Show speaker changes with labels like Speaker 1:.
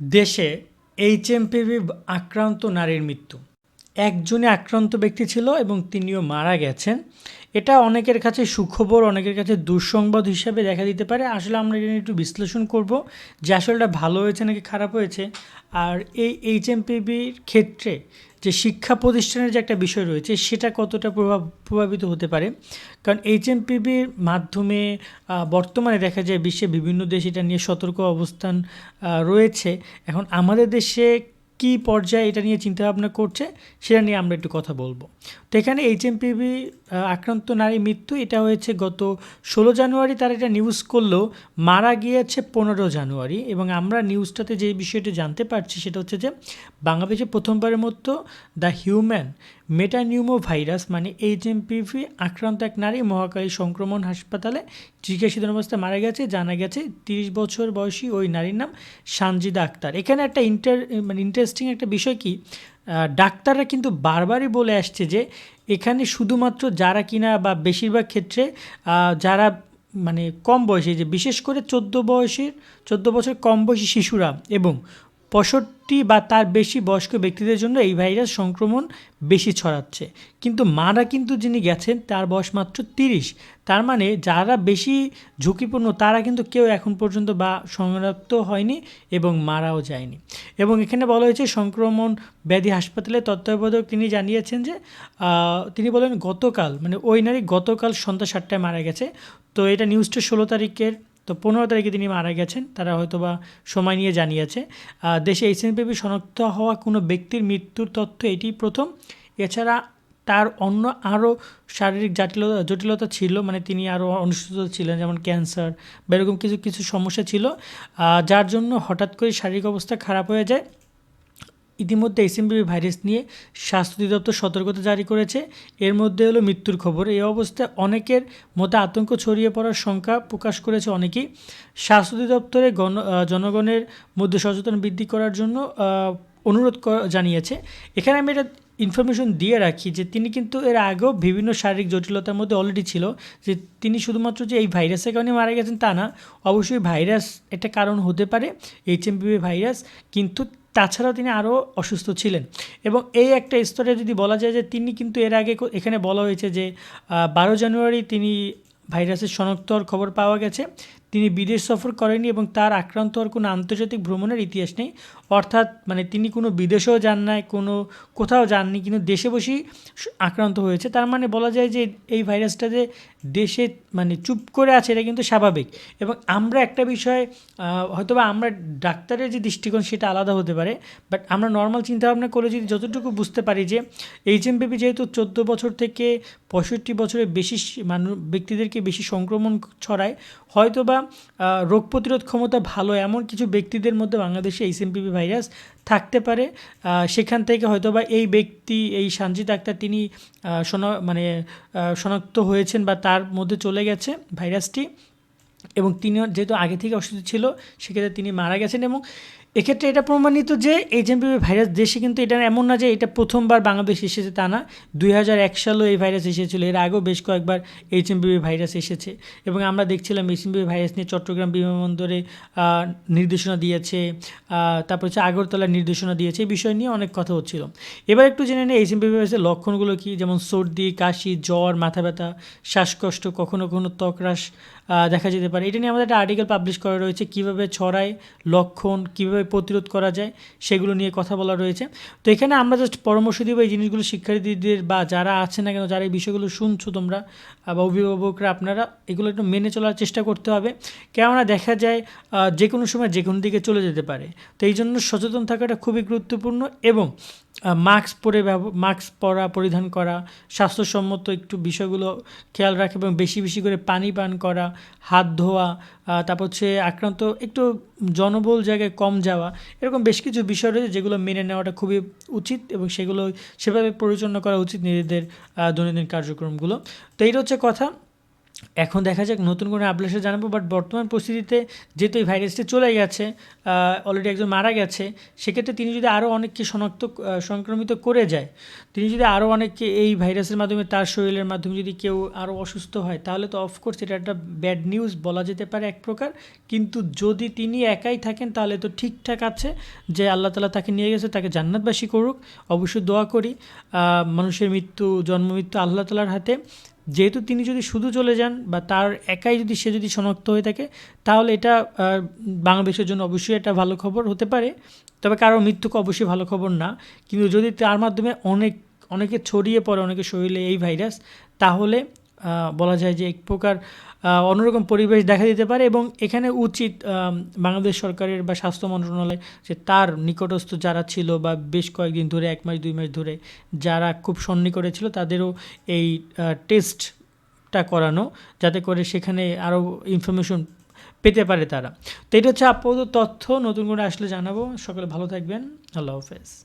Speaker 1: দেশে এইচএমপিভি আক্রান্ত নারীর মৃত্যু। একজনই আক্রান্ত ব্যক্তি ছিল এবং তিনিও মারা গেছেন। এটা অনেকের কাছে সুখবর, অনেকের কাছে দুঃসংবাদ হিসাবে দেখা দিতে পারে। আসলে আমরা এটা একটু বিশ্লেষণ করব যে আসলে এটা ভালো হয়েছে নাকি খারাপ হয়েছে। আর এই এইচ এইচএমপিভির ক্ষেত্রে যে শিক্ষা প্রতিষ্ঠানের যে একটা বিষয় রয়েছে, সেটা কতটা প্রভাব, প্রভাবিত হতে পারে? কারণ এইচ এইচএমপিবির মাধ্যমে বর্তমানে দেখা যায় বিশ্বে বিভিন্ন দেশ এটা নিয়ে সতর্ক অবস্থান রয়েছে। এখন আমাদের দেশে কী পর্যায়ে এটা নিয়ে চিন্তাভাবনা করছে, সেটা নিয়ে আমরা একটু কথা বলব। তো এখানে এইচএমপিভি আক্রান্ত নারী মৃত্যু, এটা হয়েছে গত ষোলো জানুয়ারি, তার এটা নিউজ করলেও মারা গিয়েছে পনেরো জানুয়ারি, এবং আমরা নিউজটাতে যে বিষয়টি জানতে পারছি, সেটা হচ্ছে যে বাংলাদেশে প্রথমবারের মতো দ্য হিউম্যান মেটানিউমো ভাইরাস মানে এইচএমপিভি আক্রান্ত এক নারী মহাকালী সংক্রমণ হাসপাতালে চিকিৎসাধীন অবস্থায় মারা গেছে। জানা গেছে, তিরিশ বছর বয়সী ওই নারীর নাম সানজিদা আক্তার। এখানে একটা ইন্টার মানে ইন্টারেস্টিং একটা বিষয় কি ডাক্তাররা কিন্তু বারবারই বলে আসছে যে, এখানে শুধুমাত্র যারা কিনা বা বেশিরভাগ ক্ষেত্রে যারা মানে কম বয়সে, যে বিশেষ করে চোদ্দ বয়সের, চোদ্দ বছর কম বয়সী শিশুরা এবং পঁয়ষট্টি বা তার বেশি বয়স্ক ব্যক্তিদের জন্য এই ভাইরাস সংক্রমণ বেশি ছড়াচ্ছে। কিন্তু মারা কিন্তু যিনি গেছেন, তার বয়স মাত্র তিরিশ। তার মানে যারা বেশি ঝুঁকিপূর্ণ, তারা কিন্তু কেউ এখন পর্যন্ত বা সংরক্ত হয়নি এবং মারাও যায়নি। এবং এখানে বলা হয়েছে, সংক্রমণ ব্যাধি হাসপাতালে তত্ত্বাবধায়ক তিনি জানিয়েছেন যে তিনি বলেন গতকাল মানে ওই নারী গতকাল সন্ধ্যা সাতটায় মারা গেছে। তো এটা নিউজটা ষোলো তারিখের তো পনেরো তারিখে তিনি মারা গেছেন, তারা হয়তো বা সময় নিয়ে জানিয়েছে। দেশে এইচএনপিভি শনাক্ত হওয়া কোনো ব্যক্তির মৃত্যুর তথ্য এটি প্রথম। এছাড়া তার অন্য আরও শারীরিক জটিলতা জটিলতা ছিল মানে তিনি আরও অনুষ্ঠিত ছিলেন, যেমন ক্যান্সার বা এরকম কিছু কিছু সমস্যা ছিল। যার জন্য হঠাৎ করে শারীরিক অবস্থা খারাপ হয়ে যায়। ইতিমধ্যে এসএমবিভি ভাইরাস নিয়ে স্বাস্থ্য অধিদপ্তর সতর্কতা জারি করেছে। এর মধ্যে হলো মৃত্যুর খবর। এই অবস্থায় অনেকের মধ্যে আতঙ্ক ছড়িয়ে পড়ার সংখ্যা প্রকাশ করেছে অনেকেই। স্বাস্থ্য অধিদপ্তরে গণ জনগণের মধ্যে সচেতন বৃদ্ধি করার জন্য অনুরোধ জানিয়েছে। এখানে আমি এটা ইনফরমেশন দিয়ে রাখি যে তিনি কিন্তু এর আগেও বিভিন্ন শারীরিক জটিলতার মধ্যে অলরেডি ছিল। যে তিনি শুধুমাত্র যে এই ভাইরাসের কারণে মারা গেছেন তা না, অবশ্যই ভাইরাস একটা কারণ হতে পারে এইচএমপিভি ভাইরাস। কিন্তু তাছাড়াও তিনি আরও অসুস্থ ছিলেন। এবং এই একটা স্তরে যদি বলা যায় যে তিনি কিন্তু এর আগে এখানে বলা হয়েছে যে বারো জানুয়ারি তিনি ভাইরাসের শনাক্ত হওয়ার খবর পাওয়া গেছে। তিনি বিদেশ সফর করেনি এবং তার আক্রান্ত হওয়ার কোনো আন্তর্জাতিক ভ্রমণের ইতিহাস নেই। অর্থাৎ মানে তিনি কোনো বিদেশেও যান নাই, কোনো কোথাও যাননি, কিন্তু দেশে বসেই আক্রান্ত হয়েছে। তার মানে বলা যায় যে এই ভাইরাসটা যে দেশে মানে চুপ করে আছে, এটা কিন্তু স্বাভাবিক। এবং আমরা একটা বিষয় হয়তোবা আমরা ডাক্তারের যে দৃষ্টিকোণ, সেটা আলাদা হতে পারে বাট আমরা নর্মাল চিন্তাভাবনা করে যদি যতটুকু বুঝতে পারি যে এইচএমপিভি যেহেতু চোদ্দ বছর থেকে পঁয়ষট্টি বছরের বেশি মানুষ ব্যক্তিদেরকে বেশি সংক্রমণ ছড়ায়, হয়তোবা রোগ প্রতিরোধ ক্ষমতা ভালো এমন কিছু ব্যক্তিদের মধ্যে বাংলাদেশে এইচএমপিভি ভাইরাস থাকতে পারে সেখান থেকে হয়তোবা এই ব্যক্তি, এই সানজিদ আক্তার, তিনি মানে শনাক্ত হয়েছেন বা তার মধ্যে চলে গেছে ভাইরাসটি এবং তিনি যেহেতু আগে থেকে অসুস্থ ছিল, সেক্ষেত্রে তিনি মারা গেছেন এবং এক্ষেত্রে এটা প্রমাণিত যে এইচএমপিভি ভাইরাস দেশে কিন্তু এটা এমন না যে এটা প্রথমবার বাংলাদেশ এসেছে তা না। দুই হাজার এক সালেও এই ভাইরাস এসেছিল। এর আগেও বেশ কয়েকবার এইচএমপিভি ভাইরাস এসেছে এবং আমরা দেখছিলাম এইচএমপিভি ভাইরাস নিয়ে চট্টগ্রাম বিমানবন্দরে নির্দেশনা দিয়েছে তারপর হচ্ছে আগরতলার নির্দেশনা দিয়েছে। এই বিষয় নিয়ে অনেক কথা হচ্ছিল। এবার একটু জেনে নিই এইচএমপিভি ভাইরাসের লক্ষণগুলো কী? যেমন সর্দি, কাশি, জ্বর, মাথা ব্যথা, শ্বাসকষ্ট, কখনো কখনো ত্বক হ্রাস দেখা যেতে পারে। এটা নিয়ে আমাদের একটা আর্টিকেল পাবলিশ করা রয়েছে। কীভাবে ছড়ায় লক্ষণ, কীভাবে প্রতিরোধ করা যায় সেগুলো নিয়ে কথা বলা রয়েছে। তো এখানে আমরা জাস্ট পরামর্শ দিব এই জিনিসগুলো শিক্ষার্থীদের বা যারা আছে না কেন, যারা এই বিষয়গুলো শুনছো তোমরা বা অভিভাবকরা, আপনারা এগুলো একটু মেনে চলার চেষ্টা করতে হবে। কেননা দেখা যায় যে কোনো সময় যে কোনো দিকে চলে যেতে পারে। তো এই জন্য সচেতন থাকাটা খুবই গুরুত্বপূর্ণ এবং মাস্ক পরে মাস্ক পরা, পরিধান করা, স্বাস্থ্যসম্মত একটু বিষয়গুলো খেয়াল রাখে এবং বেশি বেশি করে পানি পান করা, হাত ধোয়া তারপর হচ্ছে আক্রান্ত, একটু জনবহুল জায়গায় কম যাওয়া, এরকম বেশ কিছু বিষয় রয়েছে যেগুলো মেনে নেওয়াটা খুবই উচিত এবং সেগুলো সেভাবে পরিচালনা করা উচিত নিজেদের দৈনন্দিন কার্যক্রমগুলো। তো এইটা হচ্ছে কথা। এখন দেখা যাক, নতুন কোনো আসলে জানাব বাট বর্তমান পরিস্থিতিতে যেহেতু এই ভাইরাসটি চলে গেছে অলরেডি একজন মারা গেছে, সেক্ষেত্রে তিনি যদি আরও অনেককে শনাক্ত সংক্রমিত করে যায়, তিনি যদি আরও অনেককে এই ভাইরাসের মাধ্যমে তার শরীরের মাধ্যমে যদি কেউ আরও অসুস্থ হয়, তাহলে তো অফকোর্স এটা একটা ব্যাড নিউজ বলা যেতে পারে এক প্রকার, কিন্তু যদি তিনি একাই থাকেন, তাহলে তো ঠিকঠাক আছে যে আল্লাহ তালা তাকে নিয়ে গেছে, তাকে জান্নাতবাসী করুক। অবশ্যই দোয়া করি মানুষের মৃত্যু জন্ম মৃত্যু আল্লাহ তালার হাতে। যেহেতু তিনি যদি শুধু চলে যান বা তার একাই যদি সে যদি শনাক্ত হয়ে থাকে, তাহলে এটা বাংলাদেশের জন্য অবশ্যই একটা ভালো খবর হতে পারে। তবে কারও মৃত্যুকে অবশ্যই ভালো খবর না। কিন্তু যদি তার মাধ্যমে অনেক, অনেকে ছড়িয়ে পড়ে, অনেকে শরীরে এই ভাইরাস, তাহলে বলা যায় যে এক প্রকার অন্যরকম পরিবেশ দেখা দিতে পারে এবং এখানে উচিত বাংলাদেশ সরকারের বা স্বাস্থ্য মন্ত্রণালয় যে তার নিকটস্থ যারা ছিল বা বেশ কয়েকদিন ধরে, এক মাস, দুই মাস ধরে যারা খুব সন্নিকটে ছিল তাদেরও এই টেস্টটা করানো যাতে করে সেখানে আরও ইনফরমেশন পেতে পারে তারা। তো এটা হচ্ছে আপাতত তথ্য, নতুন করে আসলে জানাব। সকলে ভালো থাকবেন। আল্লাহ হাফেজ।